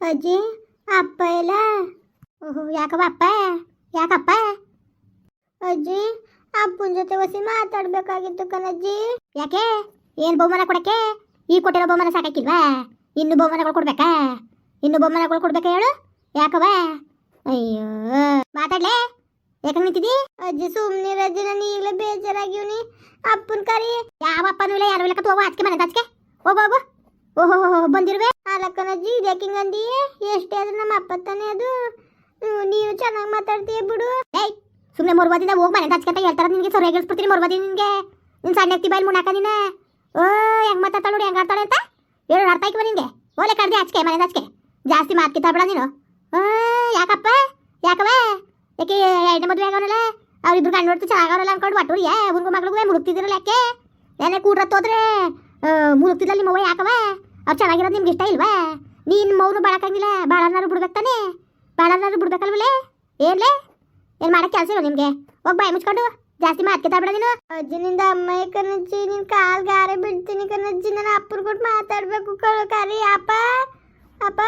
ಅಜ್ಜಿ, ಅಪ್ಪ ಇಲ್ಲ? ಓಹೋ ಯಾಕವ ಅಪ್ಪ? ಯಾಕಪ್ಪ? ಅಜ್ಜಿ, ಅಪ್ಪನ ಜೊತೆ ಒಸಿ ಮಾತಾಡ್ಬೇಕಾಗಿತ್ತು ಕಣಜ್ಜಿ. ಯಾಕೆ? ಏನು ಬಹುಮಾನ ಕೊಡಕ್ಕೆ? ಈ ಕೊಟ್ಟಿರೋ ಬಹುಮಾನ ಸಾಕಾಕಿಲ್ವಾ ಇನ್ನು ಬಹುಮಾನಗಳು ಕೊಡ್ಬೇಕಾ? ಇನ್ನು ಬಹುಮಾನಗಳು ಕೊಡ್ಬೇಕಾ ಹೇಳು? ಯಾಕವ ಅಯ್ಯೋ, ಮಾತಾಡ್ಲೆ? ಯಾಕಂಗ್ ನಿಂತಿದಿ? ಅಜ್ಜಿ ಸುಮ್ಮನೆ ಅಜ್ಜಿ, ನಾನು ಈಗಲೇ ಬೇಜಾರಾಗಿವ್ನಿ ಅಪ್ಪನ ಕರಿ. ಯಾವ ಅಪ್ಪನೂ ಇಲ್ಲ, ಯಾರು ಇಲ್ಲ ಹೋಗು ಆಚಕೆ ಮನೆ ಆಚಕೆ ಹೋಗೋ, ಹೋಗು. ಓಹೋ ಬಂದಿರುವೆ? ಅಲ್ಲಕ್ಕನಜ್ಜಿ ಇದ್ಯಾಕಿಂಗಂದಿ ಎಷ್ಟೇ ಆದ್ರೂ ನಮ್ಮ ಅಪ್ಪ ತಾನೇ ಅದು. ನೀನು ಚೆನ್ನಾಗಿ ಮಾತಾಡ್ತೀಯ ಬಿಡು. ಏಯ್ ಸುಮ್ಮನೆ ಮೊರ್ಬಾದಿಂದ ಹೋಗಿ ಮನೆ ಹಚ್ಕೆ ಅಂತ ಹೇಳ್ತಾರ ನಿನಗೆ. ಸೊರೆ ಗೆಲ್ಸ್ಬಿಡ್ತೀನಿ ಮೊರ್ಬಾದಿ ನಿನಗೆ. ನಿನ್ ಸಣ್ಣ ಎತ್ತಿ ಬಾಯಲ್ಲಿ ಮುಣಾಕ ನೀನು. ಓ, ಹೆಂಗೆ ಮಾತಾಡ್ತಾಳು ನೋಡಿ, ಹೆಂಗ್ ಆಡ್ತಾಳೆ ಅಂತ. ಹೇಳು, ಅರ್ಥ ಆಯ್ತು ನಿನಗೆ ಓಲೆ ಕಡ್ದೆ ಹಚ್ಕೆ ಮನೆ ಹಚ್ಕೆ ಜಾಸ್ತಿ ಮಾತು ಕಿತ್ತಾಬೇಡ ನೀನು. ಯಾಕಪ್ಪ? ಯಾಕವ ಯಾಕೆ ಎರಡನೇ ಮದುವೆ ಆಗೋನಲ್ಲ? ಅವ್ರಿಬ್ರು ಗಂಡು ಹೊಡ್ತು ಚೆನ್ನಾಗವ್ರಲ್ಲ ಅನ್ಕೊಂಡು ಒಟ್ಟು ಯಾ ಅವ್ರಿಗೂ ಮಗಳಿಗೂ ಮುಳುಗ್ತಿದ್ದೀರಲ್ಲ ಯಾಕೆ? ಏನೇ ತೋದ್ರೆ ಹೋದ್ರೆ ಮುಳುಗ್ತಿದ್ಲ ನಿಮ್ಮ ಅವ್ವ ಯಾಕವ ಅವ್ರು ಚೆನ್ನಾಗಿರೋದು ನಿಮ್ಗೆ ಇಷ್ಟ ಇಲ್ವಾ? ನೀನು ಮೌನು ಬಾಳಕ್ಕಾಗಿಲ್ಲ ಬಾಳನ್ನಾರು ಬಿಡ್ಬೇಕು ತಾನೇ? ಬಾಳನ್ನಾರು ಬಿಡ್ಬೇಕಲ್ವಲೇ ಏನ್ಲೇ? ಏನ್ ಮಾಡಕ್ಕೆ ಕೆಲಸ ಇಲ್ಲ ನಿಮಗೆ? ಹೋಗ್ ಬಾಯಿ ಮುಚ್ಕೊಂಡು ಜಾಸ್ತಿ ಮಾತ್ಕೆ ತಾಬೇಡ ನೀನು. ಅಜ್ಜನಿಂದ ಅಮ್ಮಯ್ಯ ಕಣಜ್ಜಿ ನಿನ್ ಕಾಲ್ ಗಾರೆ ಬಿಡ್ತೀನಿ ಕಣಜ್ಜಿ ನಿನ್ನ ಅಪ್ಪನ ಕೊಟ್ಟು ಮಾತಾಡ್ಬೇಕು ಕರಿ ಅಪ್ಪ. ಅಪ್ಪ.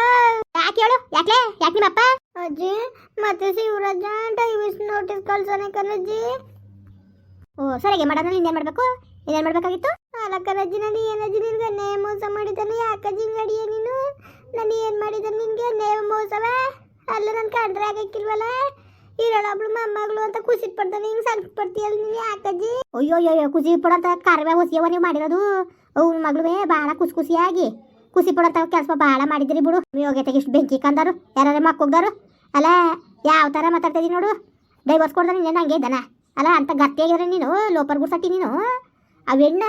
ಯಾಕೆ ಹೇಳು? ಯಾಕೆ ಯಾಕೆ ನಿಮ್ಮ ಅಪ್ಪ ಅಜ್ಜಿ ಮತ್ತೆ ಶಿವರಾಜ ಡೈವರ್ಸ್ ನೋಟಿಸ್ ಕಳ್ಸೋಣ ಕಣಜ್ಜಿ ಓ ಸರಿಗೆ ಮಾಡೋಣ ಇನ್ನೇನ್ ಮಾಡಬೇಕು? ಇನ್ನೇನ್ ಮಾಡ್ಬೇಕಾಗಿತ್ತು? ನಾನು ಏನಜ್ಜಿ ನಿನ್ಗೆ ನೇ ಮೋಸ ಮಾಡಿದ್ದಾನೆ ಯಾಕಜ್ಜಿ ಗಡಿಯ ನೀನು? ನಾನು ಏನು ಮಾಡಿದ್ದಾನೆ ನಿನಗೆ ನೇ ಮೋಸವೇ? ಅಲ್ಲ ನನ್ನ ಕಂಡ್ರೆ ಆಗಕ್ಕಿಲ್ವಲ್ಲ? ಇರೋಳೊಬ್ಳು ಮೊಮ್ಮಗಳು ಅಂತ ಖುಷಿ ಪಡ್ತಾನೆ ಹಿಂಗೆ ಸಲ್ಪ ಪಡ್ತೀಯಲ್ಲ ನೀನು ಯಾಕಜ್ಜಿ ಅಯ್ಯೋ ಅಯ್ಯೋ ಖುಷಿ ಪಡಂತ ಕಾರ್ಯ ಹೊಸಿಯವ ನೀವು ಮಾಡಿರೋದು? ಅವ್ನ ಮಗಳು ಭಾಳ ಖುಷಿ ಖುಷಿಯಾಗಿ ಖುಷಿ ಪಡಂತ ಕೆಲಸ ಭಾಳ ಮಾಡಿದ್ರಿ ಬಿಡು. ಯೋಗ್ಯತೆಗೆ ಇಷ್ಟು ಬೆಂಕಿ ಕಂದರು ಯಾರು ಮಕ್ಕೋಗ್ದಾರು ಅಲ್ಲ, ಯಾವ ಥರ ಮಾತಾಡ್ತೀನಿ ನೋಡು. ಡೈವರ್ಸ್ ಕೊಡ್ದ ನೀನು ಹಂಗೆ ಇದ್ದಾನ. ಅಲ್ಲ, ಅಂತ ಗಟ್ಟಿಯಾಗಿದ್ರೆ ನೀನು ಲೋಪರ್ ಗುಡ್ಸಟ್ಟಿ ನೀನು? ಅವೆಣ್ಣ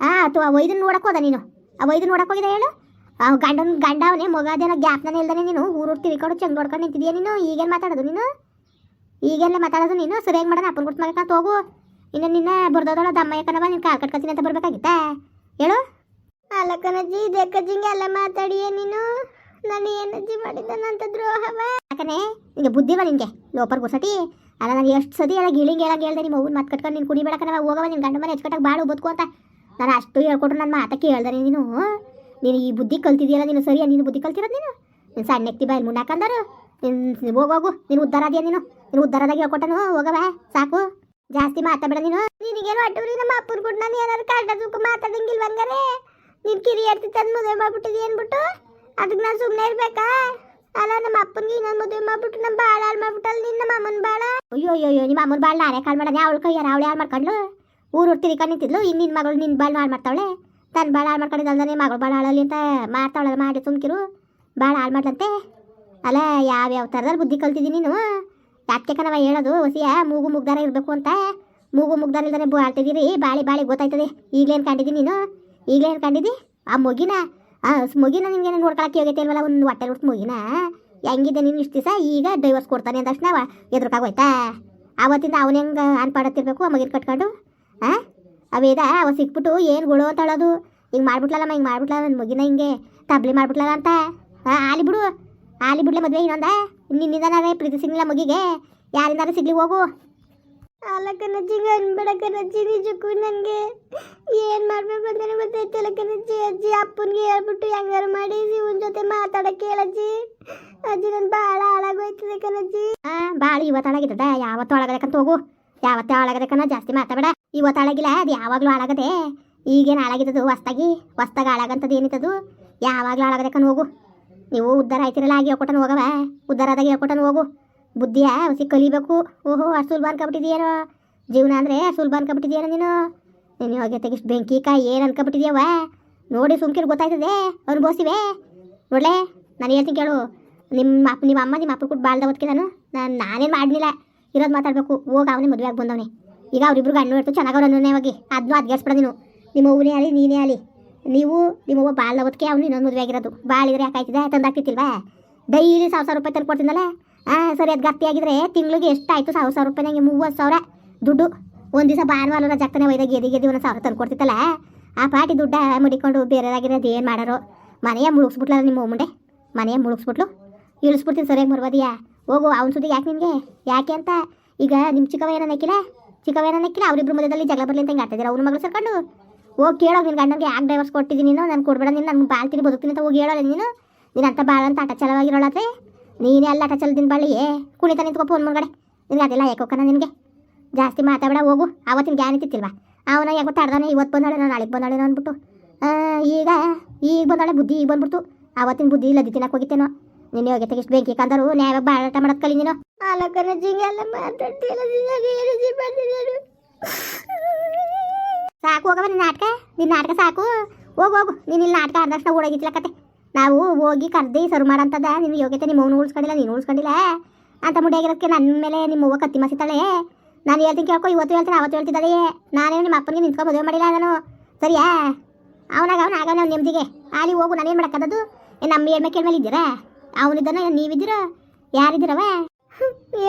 ಆ ಅಥವಾ ನೋಡಕ್ಕೆ ನೋಡಕ್ ಹೋದ ನೀನು. ಆ ಒಯ್ದನ್ ನೋಡಕ್ಕೆ ಹೋಗಿದ ಹೇಳು? ಆ ಗಂಡನ ಗಂಡ ಅವನೇ ಮಗದೇನೋ ಗ್ಯಾಪ್ನೇ ಇಲ್ದಾನೆ ನೀನು. ಊರೂರು ತಿರ್ಕೊಂಡು ಚಂದ ನೋಡ್ಕೊಂಡು ನಿಂತಿದ್ಯಾ ನೀನು? ಈಗೇನು ಮಾತಾಡೋದು ನೀನು? ಈಗೆಲ್ಲ ಮಾತಾಡೋದು ನೀನು? ಸರಿಯಾಗಿ ಮಾಡೋಣ ಅಪ್ಪನ ಕೊಟ್ಟು ಮಗಕ್ಕಂತ ಹೋಗು ಇನ್ನು ನಿನ್ನ ಬರ್ದೋದೊಳ ದಮ್ಮ ಯಾಕನವ ನೀನು ಕಾಲ್ ಕಟ್ಕೊತೀನಿ ಅಂತ ಬರ್ಬೇಕಾಗಿತ್ತಾ? ಹೇಳು? ಅಲ್ಲ ಕಣಜ್ಜಿ ಇದಕ್ಕಜ್ಜಿಂಗೆ ಎಲ್ಲ ಮಾತಾಡಿಯೇ ನೀನು? ನಾನು ಏನಜ್ಜಿ ಮಾಡಿದ್ದಾನಂತ ದ್ರೋಹವ? ಯಾಕನೆ? ನಿಂಗೆ ಬುದ್ಧಿವ ನಿನಗೆ ಲೋಪರ್ ಗುಸಟಿ ಅಲ್ಲ ನಾನು ಎಷ್ಟು ಸತಿ ಎಲ್ಲ ಗಿಳಿಂಗ್ ಹೇಳಂಗೆ ಹೇಳ್ದೆ ನಿಮ್ಮ ಅವ್ವನ ಮಾತು ಕಟ್ಕೊಂಡು ನೀನು ಕುಡಿಬೇಡ ಕಣವ ಹೋಗವ ನಿನ್ನ ಗಂಡ ಮನೆ ಹೆಚ್ಕಟ್ಟಾಗ ಬಾಳು ಬದುಕು ಅಂತ. ನಾನು ಅಷ್ಟು ಹೇಳ್ಕೊಟ್ರು ನನ್ನ ಮಾತ ಕೇಳ್ದೆ ನೀನು. ನೀನು ಈ ಬುದ್ಧಿ ಕಲ್ತಿದೆಯಲ್ಲ, ನೀನು ಸರಿಯಾ? ನೀನು ಬುದ್ಧಿ ಕಲ್ತಿರೋದು ನೀನು? ನೀನು ಸಣ್ಣ ಎಕ್ತಿ ಬಾಯಿ ಮುನ್ನಾಕಂದರು ನೀನು ಹೋಗೋಗು ನೀನು ಉದ್ಧಾರ ಅದೆಯಾ ನೀನು? ನೀನು ಉದ್ಧಾರದಾಗ ಹೇಳ್ಕೊಟ್ಟನು? ಹೋಗವ ಸಾಕು. ಜಾಸ್ತಿ ಮಾತಾಡಬೇಡ ನೀನು. ನಿನಗೇನು ಅಟ್ಟುರಿ ನಮ್ಮ ಅಪ್ಪನ ಕೂಡ ನಾನು ಏನಾದ್ರು ಕಳ್ಳ ಸುಖ ಮಾತಾಡಂಗಿಲ್ವ ಹಂಗಾರೆ? ನೀನು ಕಿರಿ ತಂದು ಮದುವೆ ಮಾಡ್ಬಿಟ್ಟಿದಿ ಅನ್ಬಿಟ್ಟು ಅದಕ್ಕೆ ನಾನು ಸುಮ್ಮನೆ ಇರ್ಬೇಕಾ? ಅಲ್ಲ, ನಮ್ಮ ಅಪ್ಪನಿಗೆ ಇನ್ನೊಂದು ಮದುವೆ ಮಾಡ್ಬಿಟ್ಟು ನಮ್ಮ ಬಾಳ ಹಾಳು ಮಾಡ್ಬಿಟ್ಟಲ್ಲ ನಿನ್ನ ಬಾಳ? ಅಯ್ಯೋ ಅಯ್ಯೋ ನಿಮ್ಮ ಅಮ್ಮನ ಬಾಳ ನಾನೇ ಕಾಳು ಮಾಡೋಣ ಅವಳು ಕೈಯಾರ, ಅವಳು ಯಾರು ಮಾಡ್ಕೊಂಡ್ಲು ಊರು ತಿರ್ಕೊಂಡು ನಿಂತಿದ್ಲು ಇನ್ನು ನಿನ್ನ ಮಗಳು ನಿನ್ನ ಬಾಳು ಹಾಳು ಮಾಡ್ತಾವಳೆ. ತನ್ನ ಭಾಳ ಹಾಳು ಮಾಡ್ಕೊಂಡಿದ್ದಲ್ದೇ ಮಗಳು ಭಾಳ ಹಾಳಲ್ಲಿ ಅಂತ ಮಾಡ್ತಾವಳೆ ಮಾಡಿ ಸುಮ್ಕಿರು. ಭಾಳ ಹಾಳು ಮಾಡ್ಲಂತೆ. ಅಲ್ಲ, ಯಾವ್ಯಾವ ಥರದಲ್ಲಿ ಬುದ್ಧಿ ಕಲ್ತಿದ್ದೀನಿ ನೀನು? ಯಾಕೆ ಕಣವ ಹೇಳೋದು? ಹೊಸಿಯ ಮೂಗು ಮುಗ್ದಾರ ಇರಬೇಕು ಅಂತ. ಮೂಗು ಮುಗ್ದಾರ ಇಲ್ದಾನೆ ಬಾಳ್ತಿದ್ದೀರಿ, ಬಾಳಿ ಬಾಳಿ ಗೊತ್ತಾಯ್ತದೆ. ಈಗಲೇನು ಕಂಡಿದ್ದೀನಿ ನೀನು? ಈಗಲೇನು ಕಂಡಿದ್ದಿ ಆ ಮೊಗಿನ? ಆ ಮುಗಿನ ನಿನ್ಗೆ ನೋಡ್ಕೊಳಕ್ಕೆ ಹೋಗೈತೆ ಇಲ್ವಲ್ಲ? ಒಂದು ಹೊಟ್ಟೆ ಹುಟ್ಟು ಮೊಗಿನ? ಹೆಂಗಿದೆ ನೀನು ಇಷ್ಟು ದಿವಸ? ಈಗ ಡೈವರ್ಸ್ ಕೊಡ್ತಾನೆ ಅಂದ ತಕ್ಷಣ ಎದುರುಕಾಗೋಯ್ತಾ? ಆವತ್ತಿಂದ ಅವನ ಹೆಂಗೆ ಅನ್ಪಾಡತ್ತಿರ್ಬೇಕು ಆ ಮಗಿನ ಕಟ್ಕೊಂಡು? ಆ? ಅವೇದ ಅವ ಸಿಕ್ಬಿಟ್ಟು ಏನು ಗೊಳು ಅಂತ ಹೇಳೋದು? ಹಿಂಗೆ ಮಾಡ್ಬಿಟ್ಲಲ್ಲಮ್ಮ ಹಿಂಗೆ ಮಾಡ್ಬಿಟ್ಲಲ್ಲ ನನ್ನ ಮಗಿನ ಹಿಂಗೆ. ತಬ್ಲಿ ಮಾಡ್ಬಿಟ್ಲಲ್ಲ ಅಂತ. ಆಲಿ ಬಿಡು. ಆಲಿ ಬಿಡ್ಲೆ ಮದುವೆ ಇನ್ನೊಂದ? ನಿನ್ನಿಂದನಾರೇ ಪ್ರೀತಿ ಸಿಗ್ಲಿಲ್ಲ ಮಗಿಗೆ. ಯಾರಿಂದಾರು ಸಿಗ್ಲಿ ಹೋಗು. ಅಲ್ಲ ಕಣಜ್ಜಿ ಅನ್ಬೇಡ ಕಣಜ್ಜಿ ನಿಜಕ್ಕೂ ನನಗೆ ಏನು ಮಾಡಬೇಕು ಅಂತಾನೆ ಗೊತ್ತಾಯ್ತಲ್ಲ ಕಣಜ್ಜಿ ಅಜ್ಜಿ ಅಪ್ಪನಿಗೆ ಹೇಳ್ಬಿಟ್ಟು ಹೆಂಗಾರು ಮಾಡಿ ಇವನ್ ಜೊತೆ ಮಾತಾಡಕ್ಕೆ ಹೇಳಜ್ಜಿ ಅಜ್ಜಿ. ನನ್ನ ಭಾಳ ಹಾಳಾಗೋಯ್ತದೆ ಕಣಜ್ಜಿ ಆ ಭಾಳ ಇವತ್ತು ಹಾಳಾಗಿದ್ದದ. ಯಾವತ್ತು ಹಾಳಾಗದಕ್ಕಂತ ಹೋಗು. ಯಾವತ್ತೇ ಹಾಳಾಗದಕ್ಕನ ಜಾಸ್ತಿ ಮಾತಾಡಬೇಡ. ಇವತ್ತು ಹಾಳಾಗಿಲ್ಲ ಅದು ಯಾವಾಗಲೂ ಹಾಳಾಗದೆ ಈಗೇನು ಹಾಳಾಗಿದ್ದದು ಹೊಸ್ದಾಗಿ ಹೊಸ್ದಾಗ ಹಾಳಾಗಂಥದ್ದು ಏನಿತ್ತದು? ಯಾವಾಗಲೂ ಹಾಳಾಗದಕ್ಕನ ಹೋಗು. ನೀವು ಉದ್ದಾರ ಆಯ್ತಿರಲ್ಲ, ಆಗಿ ಹೇಳ್ಕೊಟ್ಟನು ಹೋಗವ. ಉದ್ದಾರ ಆದಾಗ ಹೋಗು. ಬುದ್ಧಿಯ ಹೊಸಿ ಕಲಿಬೇಕು. ಓಹೋ, ಅಷ್ಟು ಸುಲಭ ಅನ್ಕೊಬಿಟ್ಟಿದ್ಯೇನೋ ಜೀವನ ಅಂದರೆ ಸುಲಭ ಅನ್ಕೊಬಿಟ್ಟಿದ್ಯೇನೋ ನೀನು? ನೀನು ಹೋಗಿ ತೆಗಿಸ್ ಬೆಂಕಿ ಕಾಯಿ ಏನು ಅನ್ಕೊಬಿಟ್ಟಿದ್ಯವ ನೋಡಿ ಸುಮ್ಕಿರ್ ಗೊತ್ತಾಯ್ತದೆ, ಅನುಭವಿಸಿವೆ. ನೋಡ್ಲೆ, ನಾನು ಹೇಳ್ತೀನಿ ಕೇಳು. ನಿಮ್ಮ ಅಪ್ಪ ನಿಮ್ಮ ಅಮ್ಮ ನಿಮ್ಮ ಅಪ್ಪ ಕೊಟ್ಟು ಬಾಳ್ದ ಹೊತ್ತಿಗೆ ನಾನು ನಾನು ನಾನೇನು ಮಾಡಲಿಲ್ಲ. ಇರೋದು ಮಾತಾಡಬೇಕು. ಹೋಗಿ, ಅವನೇ ಮದುವೆ ಆಗಿ ಬಂದವನೇ. ಈಗ ಅವ್ರಿಬ್ರು ಚೆನ್ನಾಗಿ ಚೆನ್ನಾಗವ್ರು ಅನ್ನೋನೇವಾಗಿ ಅದನ್ನೂ ಅದ್ಗೇರ್ಸ್ಬೇಡ ನೀನು. ನಿಮ್ಮ ಅವ್ವನೇ ಅಲ್ಲಿ ನೀನೇ ಅಲ್ಲಿ ನೀವು ನಿಮ್ಮವ್ವ ಬಾಳ ಹೊತ್ತಿಗೆ ಅವನು ಇನ್ನೊಂದು ಮದುವೆ ಆಗಿರೋದು. ಬಾಳಿದ್ರೆ ಯಾಕಾಯ್ತಿದೆ ತಂದಾಗ್ತಿತ್ತಿಲ್ವಾ ಡೈಲಿ ಸಾವಿರ ಸಾವಿರ ರೂಪಾಯಿ ತರ ಕೊಡ್ತೀನಲ್ಲ ಹಾಂ ಸರಿ, ಅದು ಗಟ್ಟಿ ಆಗಿದ್ರೆ ತಿಂಗಳಿಗೆ ಎಷ್ಟಾಯ್ತು? ಸಾವಿರ ಸಾವಿರ ರೂಪಾಯಿ ನಂಗೆ ಮೂವತ್ತು ಸಾವಿರ ದುಡ್ಡು. ಒಂದು ದಿವಸ ಭಾನುವಾರ ರಜೆ ಆಗ್ತಾನೆ ಒಯ್ದಾಗ ಎದಿ ಗೆದಿ ಒಂದು ಸಾವಿರ ತಂದು ಕೊಡ್ತಿತ್ತಲ್ಲ ಆ ಪಾಟಿ ದುಡ್ಡ ಮುಡಿಕೊಂಡು ಬೇರೆದಾಗಿರೋದು ಏನು ಮಾಡೋರು. ಮನೆಯ ಮುಳುಗಿಸ್ಬಿಟ್ಲಲ್ಲ ನಿಮ್ಮ ಮುಂಡೆ ಮನೆಯ ಮುಳುಗಿಸ್ಬಿಟ್ಲು? ಇಳಿಸ್ಬಿಡ್ತೀನಿ ಸರಿಯಾಗಿ ಮರ್ಬೋದಿಯಾ ಹೋಗು, ಅವ್ನ ಸುದ್ದಿ ಯಾಕೆ ನಿನಗೆ? ಯಾಕೆ ಅಂತ? ಈಗ ನಿಮ್ಮ ಚಿಕ್ಕವ ಏನೋ ಚಿಕ್ಕವ ಅವರಿಬ್ಬರು ಮಧ್ಯದಲ್ಲಿ ಜಗಳ ಬರಲಿ ಅಂತ ಹಿಂಗೆ ಆಡ್ತಿದ್ದೀರ ಅವ್ರ ಮಗಳು ಸರ್ಕೊಂಡು ಹೋಗಿ ಕೇಳೋ ನಿನ್ನ ಗಂಡನಿಗೆ ಯಾಕೆ ಡೈವರ್ಸ್ ಕೊಟ್ಟಿದ್ದೀನಿ ನೀನು? ನಾನು ಕೊಡ್ಬೇಡ, ನೀನು ನಾನು ಬಾಳ್ತೀನಿ, ಬದುಕ್ತೀನಿ ಅಂತ ಹೋಗಿ ಹೇಳೋಲ್ಲ ನೀನು? ನೀನಂತ ಬಾಳ ಅಂತ ಆಟ ಚಲವಾಗಿರೋಳಾದ್ರೆ ನೀನೇ ಎಲ್ಲ ಆಟ ಚಲದಿನ ಏ ಕುಣಿತ ನಿಂತ್ಕೊ ಫೋನ್ ಮುಂದ್ಗಡೆ. ನಿನಗೆ ಅದೆಲ್ಲ ಯಾಕೋಕನ ನಿನಗೆ? ಜಾಸ್ತಿ ಮಾತಾಡ ಹೋಗು. ಆವತ್ತಿನ ಗ್ಯಾನ್ ಇತ್ತಿಲ್ವಾ ಅವನ ಯಾಕೋ ತಡ್ದಾನೆ ಇವತ್ತು ಬಂದಾಳೆ ನಾಳೆಗೆ ಬಂದಾಳೆ ಅಂದ್ಬಿಟ್ಟು. ಈಗ ಈಗ ಬಂದಾಳೆ, ಬುದ್ಧಿ ಈಗ ಬಂದ್ಬಿಡ್ತು. ಅವತ್ತಿನ ಬುದ್ಧಿ ಇಲ್ಲದಿ ತಿನ್ನಕ್ಕೆ ಹೋಗಿತ್ತೇನೋ? ನಿನ್ನ ಹೋಗಿ ಇಷ್ಟು ಬೆಂಕಿ ಕಂದರು ನ್ಯಾಯವಾಗಿ ಬಾಳಾಟ ಮಾಡೋದು ಕಲಿ ನೀನು. ಆಲಕನ ಎಲ್ಲ ಮಾತಾಡ್ತಿಲ್ಲ ಸಾಕು ಹೋಗವ ನಿನ್ನ ನಾಟಕ. ನಿನ್ನ ನಾಟಕ ಸಾಕು. ಹೋಗು ಹೋಗು. ನೀನು ಇಲ್ಲಿ ನಾಟಕ ಆದಷ್ಟು ಓಡೋಗಿತ್ಲ ಕತೆ ನಾವು ಹೋಗಿ ಕರ್ದಿ ಸರ್ ಮಾಡಂತದ ನಿನ್ನ ಯೋಗ್ಯತೆ ನಿಮ್ಮ ಅವನು ಉಳಿಸ್ಕೊಂಡಿಲ್ಲ ನೀನು ಉಳ್ಸ್ಕೊಂಡಿಲ್ಲ. ಅಂತ ಮುಡಿಯಾಗಿರೋದಕ್ಕೆ ನನ್ನ ಮೇಲೆ ನಿಮ್ಮ ಅವ್ವ ಕತ್ತಿ ಮಸಿತಾಳೆ. ನಾನು ಹೇಳ್ತೀನಿ ಕೇಳ್ಕೊ ಇವತ್ತು ಹೇಳ್ತೀನಿ ಅವತ್ತು ಹೇಳ್ತಿದ್ದಾಳೆ. ನಾನೇನು ನಿಮ್ಮ ಅಪ್ಪನಿಗೆ ನಿಂತ್ಕೊಂಡು ಮದುವೆ ಮಾಡಿಲ್ಲ ನಾನು ಸರಿಯಾ? ಅವನಾಗ ಅವನು ಆಗ ನಾವು ನೆಮ್ಮದಿಗೆ. ಅಲ್ಲಿ ಹೋಗು ನಾನೇನು ಮಾಡೋಕ್ಕದ್ದು ನಮ್ಮ ಹೆಣ್ಮೆ ಕೇಳ್ಮೇಲೆ ಇದ್ದೀರಾ? ಅವನಿದ್ದಾನ ನೀವಿದ್ದೀರ? ಯಾರಿದ್ದೀರವ?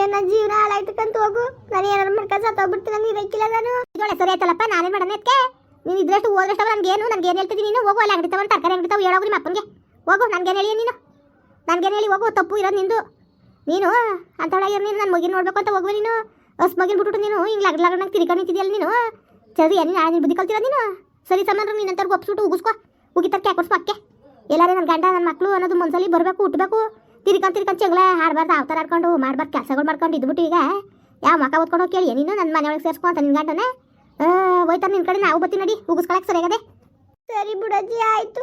ಏನ ಜೀವನ ಹಾಳಾಯ್ತು ಕಂತ ಹೋಗು. ನಾನು ಏನಾರು ಮಾಡ್ಕೊಂಡು ಸತ್ತೋಗ್ಬಿಡ್ತೀನಿ ನನಗೆ ಇರಕ್ಕಿಲ್ಲ ನಾನು? ಇದೊಳೆ ಸರಿ ಆಯ್ತಲ್ಲಪ್ಪ ನಾನೇನು ಮಾಡೋಣ ಅದಕ್ಕೆ? ನೀನು ಇದ್ರಷ್ಟು ಹೋದ್ರಷ್ಟು ನನಗೇನು? ನನಗೆ ಏನು ಹೇಳ್ತಿದ್ದೀನಿ ನೀನು? ಹೋಗು ಅಲ್ಲಿ ಅಂಗಡಿ ತಗೊಂಡು ತರಕಾರಿ ಅಂಗಡಿ ತಗೋ ನಿಮ್ಮ ಅಪ್ಪನಿಗೆ. ಹೋಗು ನನಗೇನು ಹೇಳಿ ನೀನು? ನನಗೇನು ಹೇಳಿ ಹೋಗು ತಪ್ಪು ಇರೋದು ನಿಂದು. ನೀನು ಅಂತೊಳಗೆ ನೀನು ನನ್ನ ಮಗಿನ ನೋಡ್ಬೇಕು ಅಂತ ಹೋಗುವ ನೀನು? ಹೊಸ ಮಗಿನ ಬಿಟ್ಬಿಟ್ಟು ನೀನು ಹಿಂಗೆ ಲಗ್ ಲಗ್ನಾಗ ತಿರ್ಕೊಂಡು ನಿಂತಿದ್ಯಲ್ಲ ನೀನು? ಸರಿ ನೀನು ನೀನು ಬುದ್ಧಿ ಕಲ್ತಿರೋ ನೀನು? ಸರಿ ಸಂಬಂಧ ನೀನಂತವ್ರಿಗೆ ಒಪ್ಸ್ಬಿಟ್ಟು ಉಗಿಸ್ಕೊ. ಉಗಿತಾರೆ ಕ್ಯಾಕೊಡ್ಸ್ ಮಕ್ಕೆ ಎಲ್ಲಾರೇ ನನ್ನ ಗಂಡ ನನ್ನ ಮಕ್ಕಳು ಅನ್ನೋದು ಮನ್ಸಲ್ಲಿ ಬರಬೇಕು ಹುಟ್ಟಬೇಕು ತಿರ್ಕೊಂಡು ತಿರ್ಕೊಂಡು ಜಗಳ ಹಾಡ್ಬಾರ್ದು ಅವತಾರ ಆಡ್ಕೊಂಡು ಮಾಡ್ಬಾರ್ದು ಕೆಲಸಗಳು ಮಾಡ್ಕೊಂಡು ಇದ್ಬಿಟ್ಟು ಈಗ. ಯಾವ ಮಕ ಓದ್ಕೊಂಡು ಹೋಗಿ ಕೇಳಿ ನೀನು ನನ್ನ ಮನೆಯೊಳಗೆ ಸೇರಿಸ್ಕೊ ಅಂತ ನಿನ್ನ ಗಂಡನೇ? ಹೋಯ್ತಾರೆ ನಿನ್ನ ಕಡೆ, ನಾವು ಬತ್ತಿ ನಡಿ ಉಗಿಸ್ಕೊಳಕ್ಕೆ ಸರಿಯಾಗದೆ ಸರಿ ಬಿಡಜ್ಜಿ ಆಯಿತು.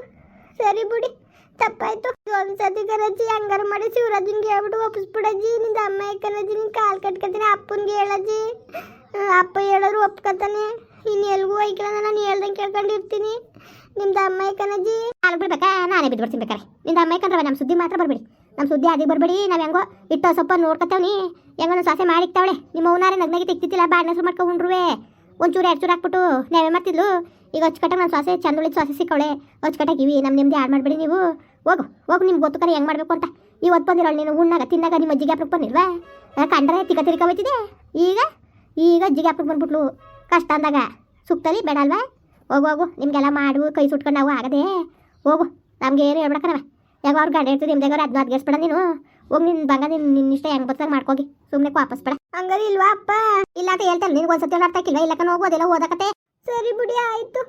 ಸರಿ ಬಿಡಿ. ತಪ್ಪಾಯ್ತು. ಒಂದ್ಸತಿ ಕರಜ್ಜಿ ಹಂಗಾರ ಮಾಡಿ ಶಿವರಾಜನ್ಗೆ ಹೇಳ್ಬಿಟ್ಟು ಒಪ್ಪಿಸ್ಬಿಡಜ್ಜಿ ನಿಂದ ಅಮ್ಮ ಕರಜ್ಜಿ ನಿನ್ ಕಾಲು ಕಟ್ಕೊತೀನಿ ಅಪ್ಪನ್ಗೆ ಹೇಳಜ್ಜಿ ಅಪ್ಪ ಹೇಳೋರು ಒಪ್ಕೊತಾನೆ ಇನ್ನು ಎಲ್ಗೂ ಐಕಿಲ್ಲ ನಾನು ಹೇಳ್ದಂಗೆ ಕೇಳ್ಕೊಂಡಿರ್ತೀನಿ. ನಿಮ್ದು ಅಮ್ಮ ಕಣಜ್ಜಿ? ನಾನು ಬಿಡ್ಬೇಕಾ? ನಾನೇ ಬಿದ್ದು ಬರ್ತೀನಿ ಬೇಕಾರೆ. ನಿಮ್ದು ಅಮ್ಮ ಕಂಡ್ರವ? ನಮ್ಮ ಸುದ್ದಿ ಮಾತ್ರ ಬರಬೇಡಿ. ನಮ್ಮ ಸುದ್ದಿ ಅದಿಗೆ ಬರಬೇಡಿ. ನಾವು ಹೆಂಗೋ ಇಟ್ಟು ಸ್ವಲ್ಪ ನೋಡ್ಕೊತಾವ್ನಿ ಹೆಂಗೋ ಸಾಸೆ ಮಾಡಿಕ್ತಾವಳೆ ನಿಮ್ಮ ಅವನಾರೆ ನಗ್ನಾಗಿ ತೆಗ್ತಿತ್ತಿಲ್ಲ ಬಾಡ್ನೆ ಹೆಸರು ಮಾಡ್ಕೊಂಡ್ರುವೆ ಒಂಚೂರು ಎರಡು ಚೂರು ಹಾಕ್ಬಿಟ್ಟು ನಾವೇ ಮಾಡ್ತಿದ್ಲು. ಈಗ ಅಚ್ಚುಕಟ್ಟಾಗಿ ನನ್ನ ಚಂದ ಉಳಿದ ಸೊಸೆ ಸಿಕ್ಕವಳೆ ಅಚ್ಚುಕಟ್ಟಾಗಿ ನಮ್ಮ ನಿಮ್ದು ಹಾಳು ಮಾಡಬೇಡಿ ನೀವು. ಹೋಗು ಹೋಗು, ನಿಮ್ಗೆ ಗೊತ್ತು ಕರೆ ಹೆಂಗೆ ಮಾಡಬೇಕು ಅಂತ. ಇವತ್ತು ಬಂದಿರೋಳು ನೀನು ಉಣ್ಣಾಗ, ತಿನ್ನಾಗ, ನಿಮ್ಮ ಅಜ್ಜಿಗೆ ಹಬ್ಬಕ್ಕೆ ಬಂದಿಲ್ವಾ? ಕಂಡ್ರೆ ತಿಕ್ಕ ತಿರ್ಕ ಈಗ? ಈಗ ಅಜ್ಜಿಗೆ ಹಬ್ಬಕ್ಕೆ ಬಂದ್ಬಿಟ್ಲು. ಕಷ್ಟ ಅಂದಾಗ. ಸುಕ್ತಲಿ ಬೇಡ ಅಲ್ವಾ? ಹೋಗು ಹೋಗು, ನಿಮಗೆಲ್ಲ ಮಾಡು ಕೈ ಸುಟ್ಕೊಂಡು ನಾವು ಆಗದೆ. ಹೋಗು, ನಮ್ಗೆ ಏನು ಹೇಳ್ಬಿಡಕ್ಕನವ ಯಾವಾಗ ಅವ್ರು ಗಂಡ ಇರ್ತದೆ ನಿಮ್ದಾಗ ಅವ್ರು ಅದನ್ನ ಅದ್ಗೇಸ್ಬೇಡ ನೀನು. ಹೋಗಿ ನಿನ್ನ ಬಂಗ ನಿನ್ನ ನಿನ್ನ ಇಷ್ಟ ಹೆಂಗೆ ಬರ್ತಾಗ ಮಾಡ್ಕೋಗಿ. ಸುಮ್ಮನೆ ವಾಪಸ್ ಬೇಡ. ಹಂಗಾರೆ ಇಲ್ವಾ ಅಪ್ಪ? ಇಲ್ಲ ಅಂತ ಹೇಳ್ತಾನೆ. ನಿನ್ಗೆ ಒಂದ್ಸತಿ ಅರ್ಥ ಆಗಿಲ್ಲ ಇಲ್ಲ ಕಣ ಹೋಗೋದಿಲ್ಲ ಓದಕತೆ ಸರಿ ಬಿಡಿ, ಆಯ್ತು.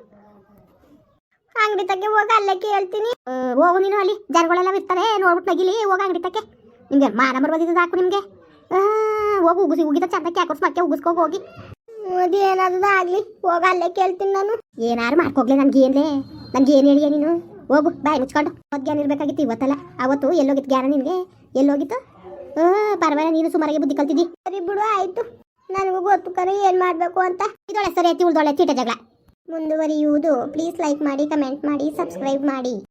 ಅಂಗಡಿ ತಗ್ಗೆ ಹೋಗಿ, ಅಲ್ಲೇ ಕೇಳ್ತೀನಿ. ಹೋಗು ನೀನು ಅಲ್ಲಿ. ಜನಗಳೆಲ್ಲ ಇರ್ತಾರೆ ನೋಡ್ಬಿಟ್ಟು ನಗಿಲಿ. ಹೋಗಿ ಅಂಗಡಿ ತಕ್ಕೆ. ನಿಮ್ಗೆ ಮಾನ ಬರ್ಬೋದಿದ್ದು ಸಾಕು ನಿಮಗೆ. ಹೋಗಿ, ಉಗಿಸಿ, ಉಗಿದ ಚಂದಕ್ಕೆ ಹಾಕೋಸ್, ಮಕ್ಕೆ ಉಗಿಸ್ಕೋಗಿ ಹೋಗಿ. ಅದೇನಾದ್ರು ಆಗ್ಲಿ, ಹೋಗ, ಅಲ್ಲೇ ಕೇಳ್ತೀನಿ ನಾನು. ಏನಾರು ಮಾಡ್ಕೋಗ್ಲಿ ನನ್ಗೆ ಏನ್ಲೇ? ನನ್ಗೆ ಏನು ಹೇಳಿಯ ನೀನು? ಹೋಗು, ಬಾಯ್ ಮುಚ್ಕೊಂಡು. ಅವತ್ತು ಇವತ್ತಲ್ಲ? ಅವತ್ತು ಎಲ್ಲೋಗಿತ್ತು ಜ್ಞಾನ ನಿನ್ಗೆ? ಎಲ್ಲೋಗಿತ್ತು? ಪರವಾಗಿಲ್ಲ, ನೀನು ಸುಮಾರಾಗಿ ಬುದ್ಧಿ ಕಲ್ತಿದ್ದಿ. ಸರಿ ಬಿಡು, ಆಯ್ತು. ನನಗೂ ಗೊತ್ತು ಕರೆ ಏನು ಮಾಡಬೇಕು ಅಂತ. ಇದೊಳೆ ಸರಿ ಐತಿ ಉಳ್ದೊಳೆ ತೀಟ ಜಗಳ. ಮುಂದುವರಿಯುವುದು. ಪ್ಲೀಸ್ ಲೈಕ್ ಮಾಡಿ ಕಮೆಂಟ್ ಮಾಡಿ ಸಬ್ಸ್ಕ್ರೈಬ್ ಮಾಡಿ.